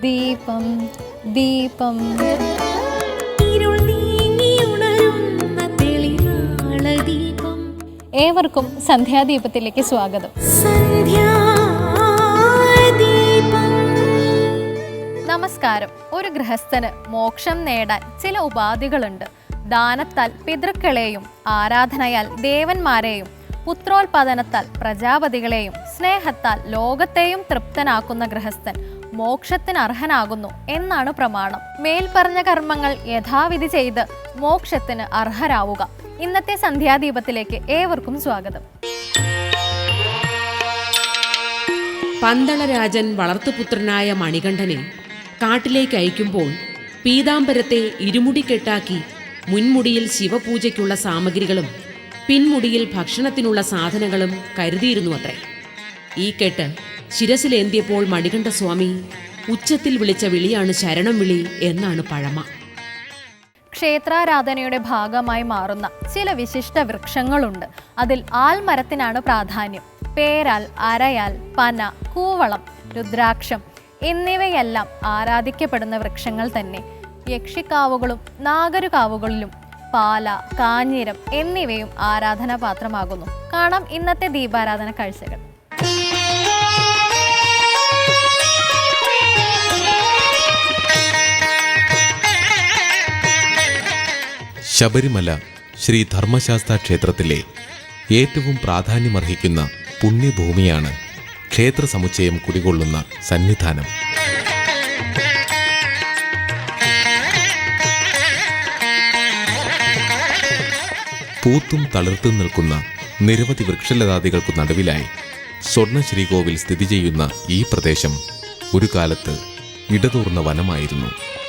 ദീപം ദീപം ദീപം. ഏവർക്കും സന്ധ്യാദീപത്തിലേക്ക് സ്വാഗതം. നമസ്കാരം. ഒരു ഗൃഹസ്ഥന് മോക്ഷം നേടാൻ ചില ഉപാധികളുണ്ട്. ദാനത്താൽ പിതൃക്കളെയും ആരാധനയാൽ ദേവന്മാരെയും പുത്രോത്പാദനത്താൽ പ്രജാപതികളെയും സ്നേഹത്താൽ ലോകത്തെയും തൃപ്തനാക്കുന്ന ഗൃഹസ്ഥൻ മോക്ഷത്തിന് അർഹനാകുന്നു എന്നാണ് പ്രമാണം. മേൽപ്പറഞ്ഞ കർമ്മങ്ങൾ യഥാവിധി ചെയ്ത് മോക്ഷത്തിന് അർഹരാവുക. ഇന്നത്തെ സന്ധ്യാദീപത്തിലേക്ക് ഏവർക്കും സ്വാഗതം. പന്തളരാജൻ വളർത്തുപുത്രനായ മണികണ്ഠനെ കാട്ടിലേക്ക് അയക്കുമ്പോൾ പീതാംബരത്തെ ഇരുമുടി കെട്ടാക്കി മുൻമുടിയിൽ ശിവപൂജയ്ക്കുള്ള സാമഗ്രികളും പിൻമുടിയിൽ ഭക്ഷണത്തിനുള്ള സാധനങ്ങളും കരുതിയിരുന്നു അത്രേ ഈ കെട്ട് ശിരസിലേന്തിയപ്പോൾ മണികണ്ഠ സ്വാമി ഉച്ചത്തിൽ വിളിച്ച വിളിയാണ് ശരണം വിളി എന്നാണ് പഴമ. ക്ഷേത്രാരാധനയുടെ ഭാഗമായി മാറുന്ന ചില വിശിഷ്ട വൃക്ഷങ്ങളുണ്ട്. അതിൽ ആൽമരത്തിനാണ് പ്രാധാന്യം. പേരാൽ അരയാൽ പന കൂവളം രുദ്രാക്ഷം എന്നിവയെല്ലാം ആരാധിക്കപ്പെടുന്ന വൃക്ഷങ്ങൾ തന്നെ. യക്ഷിക്കാവുകളും നാഗരുകാവുകളിലും പാല കാഞ്ഞിരം എന്നിവയും ആരാധനാപാത്രമാകുന്നു. കാണാം ഇന്നത്തെ ദീപാരാധന കാഴ്ചകൾ. ശബരിമല ശ്രീ ധർമ്മശാസ്ത്ര ക്ഷേത്രത്തിലെ ഏറ്റവും പ്രാധാന്യമർഹിക്കുന്ന പുണ്യഭൂമിയാണ് ക്ഷേത്ര സമുച്ചയം കുടികൊള്ളുന്ന സന്നിധാനം. പൂത്തും തളിർത്തും നിൽക്കുന്ന നിരവധി വൃക്ഷലതാദികൾക്കു നടുവിലായി സ്വർണ ശ്രീകോവിൽ സ്ഥിതി ചെയ്യുന്ന ഈ പ്രദേശം ഒരു കാലത്ത് ഇടതൂർന്ന വനമായിരുന്നു.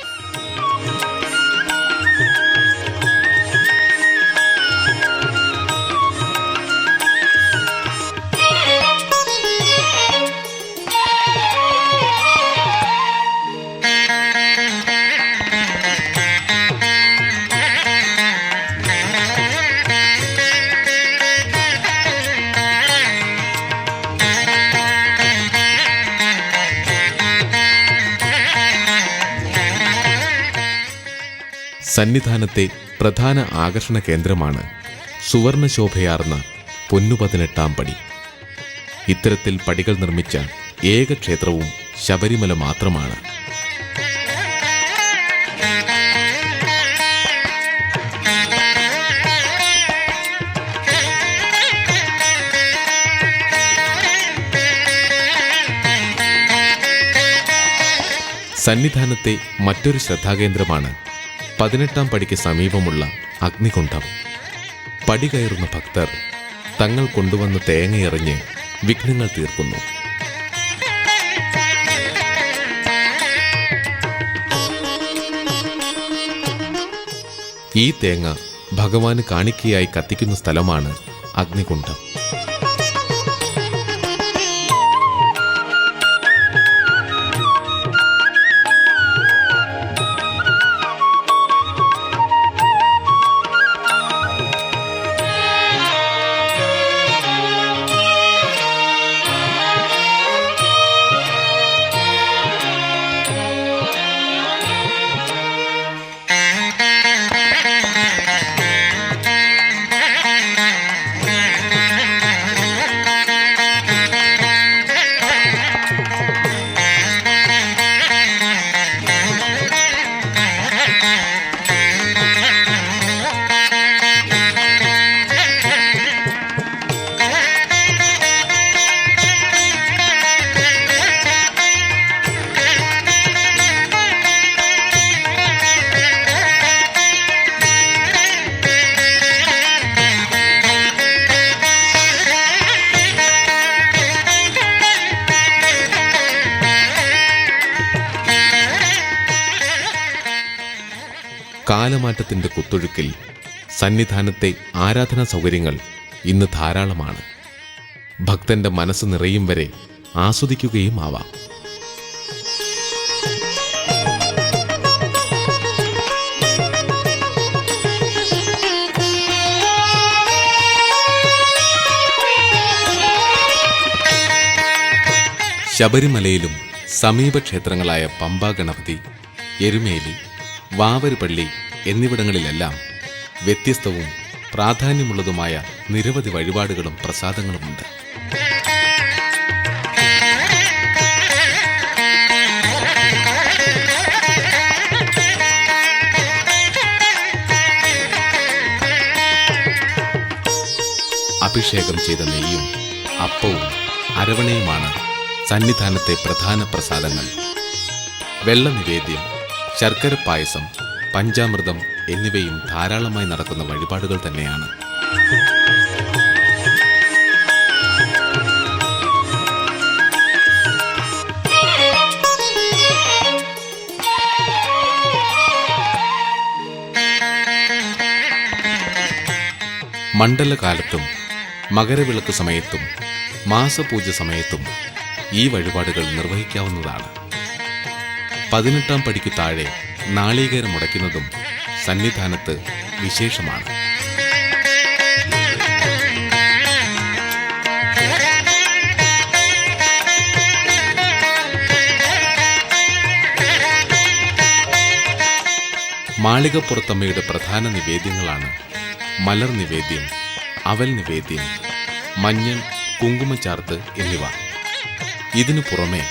സന്നിധാനത്തെ പ്രധാന ആകർഷണ കേന്ദ്രമാണ് സുവർണശോഭയാർന്ന പൊന്നുപതിനെട്ടാം പടി. ഇത്തരത്തിൽ പടികൾ നിർമ്മിച്ച ഏക ക്ഷേത്രവും ശബരിമല മാത്രമാണ്. സന്നിധാനത്തെ മറ്റൊരു ശ്രദ്ധാകേന്ദ്രമാണ് പതിനെട്ടാം പടിക്ക് സമീപമുള്ള അഗ്നികുണ്ഠം. പടി കയറുന്ന ഭക്തർ തങ്ങൾ കൊണ്ടുവന്ന തേങ്ങയെറിഞ്ഞ് വിഘ്നങ്ങൾ തീർക്കുന്നു. ഈ തേങ്ങ ഭഗവാന് കാണിക്കയായി കത്തിക്കുന്ന സ്ഥലമാണ് അഗ്നികുണ്ഠം. കാലമാറ്റത്തിന്റെ കുത്തൊഴുക്കിൽ സന്നിധാനത്തെ ആരാധനാ സൗകര്യങ്ങൾ ഇന്ന് ധാരാളമാണ്. ഭക്തന്റെ മനസ്സ് നിറയും വരെ ആസ്വദിക്കുകയും ആവാം. ശബരിമലയിലും സമീപ ക്ഷേത്രങ്ങളായ പമ്പ ഗണപതി എരുമേലി വാവരുപള്ളി എന്നിവിടങ്ങളിലെല്ലാം വ്യത്യസ്തവും പ്രാധാന്യമുള്ളതുമായ നിരവധി വഴിപാടുകളും പ്രസാദങ്ങളുമുണ്ട്. അഭിഷേകം ചെയ്ത നെയ്യും അപ്പവും അരവണയുമാണ് സന്നിധാനത്തെ പ്രധാന പ്രസാദങ്ങൾ. വെള്ളനിവേദ്യം ശർക്കര പായസം പഞ്ചാമൃതം എന്നിവയും ധാരാളമായി നടക്കുന്ന വഴിപാടുകൾ തന്നെയാണ്. മണ്ഡലകാലത്തും മകരവിളക്ക് സമയത്തും മാസപൂജ സമയത്തും ഈ വഴിപാടുകൾ നിർവഹിക്കാവുന്നതാണ്. പതിനെട്ടാം പടിക്കു താഴെ നാളികേരം മുടയ്ക്കുന്നതും സന്നിധാനത്ത് വിശേഷമാണ്. മാളികപ്പുറത്തമ്മയുടെ പ്രധാന നിവേദ്യങ്ങളാണ് മലർ നിവേദ്യം അവൽ നിവേദ്യം മഞ്ഞൾ കുങ്കുമച്ചാർത്ത് എന്നിവ. ഇതിനു പുറമെ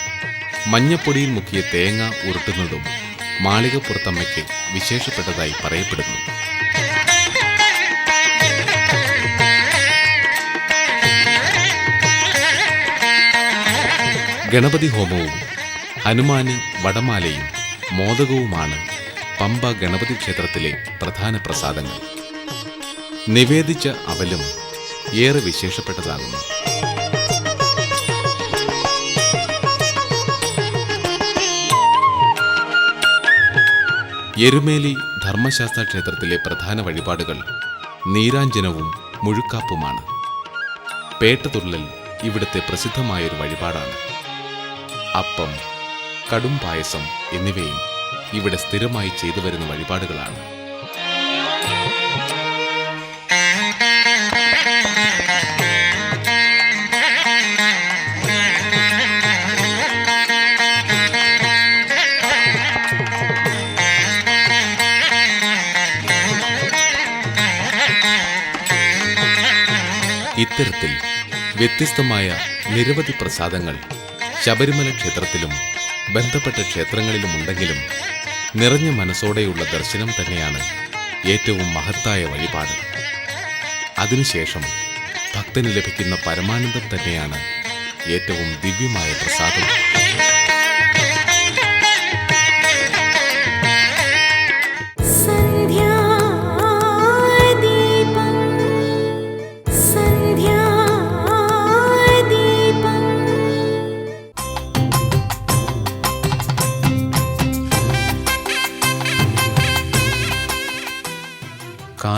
മഞ്ഞപ്പൊടിയിൽ മുക്കിയ തേങ്ങ ഉരുട്ടുന്നതും മാളികപ്പുറത്തമ്മയ്ക്ക് വിശേഷപ്പെട്ടതായി പറയപ്പെടുന്നു. ഗണപതി ഹോമവും ഹനുമാന് വടമാലയും മോദകവുമാണ് പമ്പ ഗണപതി ക്ഷേത്രത്തിലെ പ്രധാന പ്രസാദങ്ങൾ. നിവേദിച്ച അവലും ഏറെ വിശേഷപ്പെട്ടതാകുന്നു. എരുമേലി ധർമ്മശാസ്ത്ര ക്ഷേത്രത്തിലെ പ്രധാന വഴിപാടുകൾ നീരാഞ്ജനവും മുഴുക്കാപ്പുമാണ്. പേട്ടതുള്ളൽ ഇവിടുത്തെ പ്രസിദ്ധമായൊരു വഴിപാടാണ്. അപ്പം കടും പായസം എന്നിവയും ഇവിടെ സ്ഥിരമായി ചെയ്തു വരുന്ന വഴിപാടുകളാണ്. ഇത്തരത്തിൽ വ്യത്യസ്തമായ നിരവധി പ്രസാദങ്ങൾ ശബരിമല ക്ഷേത്രത്തിലും ബന്ധപ്പെട്ട ക്ഷേത്രങ്ങളിലും ഉണ്ടെങ്കിലും നിറഞ്ഞ മനസ്സോടെയുള്ള ദർശനം തന്നെയാണ് ഏറ്റവും മഹത്തായ വഴിപാട്. അതിനുശേഷം ഭക്തന് ലഭിക്കുന്ന പരമാനന്ദം തന്നെയാണ് ഏറ്റവും ദിവ്യമായ പ്രസാദം.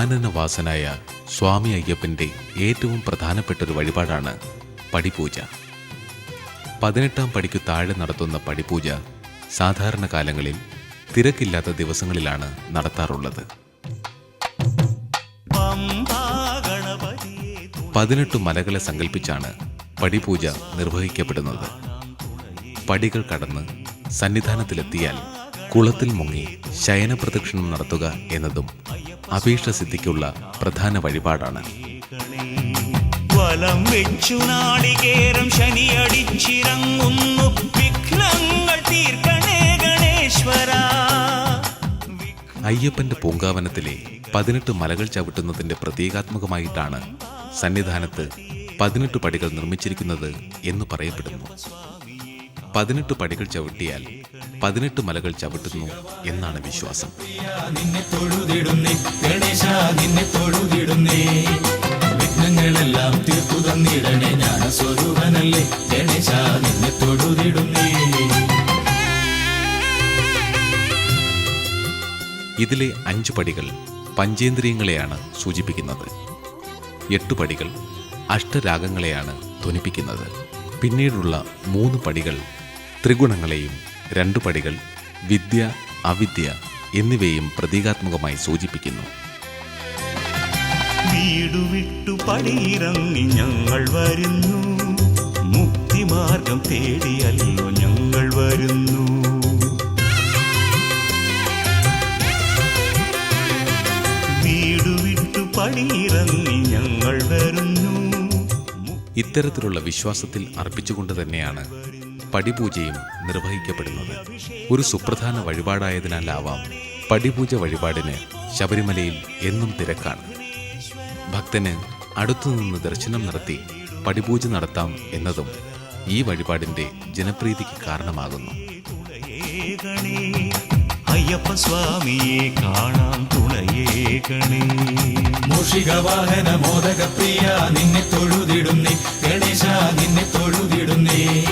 കാനനവാസനായ സ്വാമി അയ്യപ്പന്റെ ഏറ്റവും പ്രധാനപ്പെട്ട ഒരു വഴിപാടാണ് പടിപൂജ. പതിനെട്ടാം പടിക്കു താഴെ നടത്തുന്ന പടിപൂജ സാധാരണ കാലങ്ങളിൽ തിരക്കില്ലാത്ത ദിവസങ്ങളിലാണ് നടത്താറുള്ളത്. പതിനെട്ട് മലകളെ സങ്കല്പിച്ചാണ് പടിപൂജ നിർവഹിക്കപ്പെടുന്നത്. പടികൾ കടന്ന് സന്നിധാനത്തിലെത്തിയാൽ കുളത്തിൽ മുങ്ങി ശയനപ്രദക്ഷിണം നടത്തുക എന്നതും അഭീഷ്ടസിദ്ധിക്കുള്ള പ്രധാന വഴിപാടാണ്. വലം വെച്ചു നാളികേരം ശനിയടിച്ചിറങ്ങുന്നു. വിഘ്നങ്ങൾ തീർക്കണേ ഗണേശ്വര. അയ്യപ്പന്റെ പൂങ്കാവനത്തിലെ പതിനെട്ട് മലകൾ ചവിട്ടുന്നതിന്റെ പ്രതീകാത്മകമായിട്ടാണ് സന്നിധാനത്ത് പതിനെട്ട് പടികൾ നിർമ്മിച്ചിരിക്കുന്നത് എന്ന് പറയപ്പെടുന്നു. പതിനെട്ട് പടികൾ ചവിട്ടിയാൽ പതിനെട്ട് മലകൾ ചവിട്ടുന്നു എന്നാണ് വിശ്വാസം. നിന്നെ വിഘ്നങ്ങളെല്ലാം തീർത്തു തന്നിടണേ ഗണേശ തൊഴുതിടുന്നേ. ഇതിലെ അഞ്ച് പടികൾ പഞ്ചേന്ദ്രിയങ്ങളെയാണ് സൂചിപ്പിക്കുന്നത്. എട്ട് പടികൾ അഷ്ടരാഗങ്ങളെയാണ് ധ്വനിപ്പിക്കുന്നത്. പിന്നീടുള്ള മൂന്ന് പടികൾ ത്രിഗുണങ്ങളെയും രണ്ടു പടികൾ വിദ്യ അവിദ്യ എന്നിവയും പ്രതീകാത്മകമായി സൂചിപ്പിക്കുന്നു. വീടു വിട്ടു പടിയിറങ്ങി ഞങ്ങൾ വരുന്നു. മുക്തിമാർഗം തേടിയല്ലോ ഞങ്ങൾ വരുന്നു. വീടുവിട്ടു വീടു വിട്ടു പടിയിറങ്ങി ഞങ്ങൾ വരുന്നു. ഇത്തരത്തിലുള്ള വിശ്വാസത്തിൽ അർപ്പിച്ചുകൊണ്ട് തന്നെയാണ് പടിപൂജയും നിർവഹിക്കപ്പെടുന്നത്. ഒരു സുപ്രധാന വഴിപാടായതിനാലാവാം പടിപൂജ വഴിപാടിന് ശബരിമലയിൽ എന്നും തിരക്കാണ്. ഭക്തന് അടുത്തുനിന്ന് ദർശനം നടത്തി പടിപൂജ നടത്താം എന്നതും ഈ വഴിപാടിന്റെ ജനപ്രീതിക്ക് കാരണമാകുന്നു. തുണയേകണേ അയ്യപ്പ സ്വാമിയെ കാണാൻ തുണയേകണേ മൂഷിക വാഹന മോദകപ്രിയ നിന്നെ തൊഴുതിടുന്നേ. ഗണേശ നിന്നെ തൊഴുതിടുന്നേ.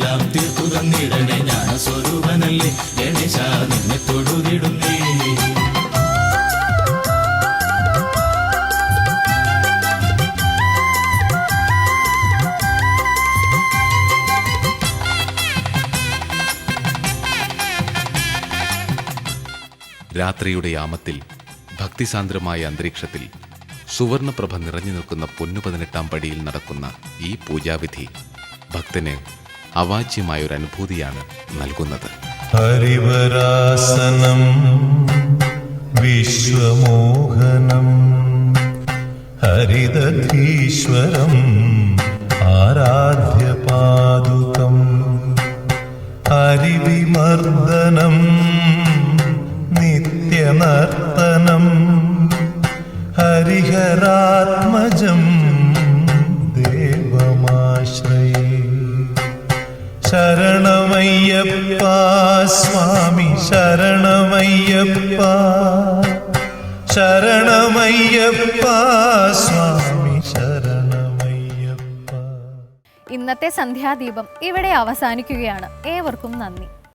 വിഘ്നങ്ങളെല്ലാം തീർത്തു തന്നിടണേ. ഞാൻ സ്വരൂപനല്ലേ ഗണേശ നിന്നെ തൊടുതിടുന്നേ. രാത്രിയുടെ യാമത്തിൽ ഭക്തിസാന്ദ്രമായ അന്തരീക്ഷത്തിൽ സുവർണപ്രഭ നിറഞ്ഞു നിൽക്കുന്ന പൊന്നു പതിനെട്ടാം പടിയിൽ നടക്കുന്ന ഈ പൂജാവിധി ഭക്തന് അവാച്യമായൊരു അനുഭൂതിയാണ് നൽകുന്നത്. ഹരിവരാസനം വിശ്വമോഹനം ഹരിദധീശ്വരം ആരാധ്യപാദുകം ഹരിവിമർദ്ദനം നിത്യനർത്തനം ഹരിഹരാത്മജം ശരണമയ്യപ്പ സ്വാമി ശരണമയ്യപ്പ. ശരണമയ്യപ്പ സ്വാമി ശരണമയ്യപ്പ. ഇന്നത്തെ സന്ധ്യാദീപം ഇവിടെ അവസാനിക്കുകയാണ്. ഏവർക്കും നന്ദി.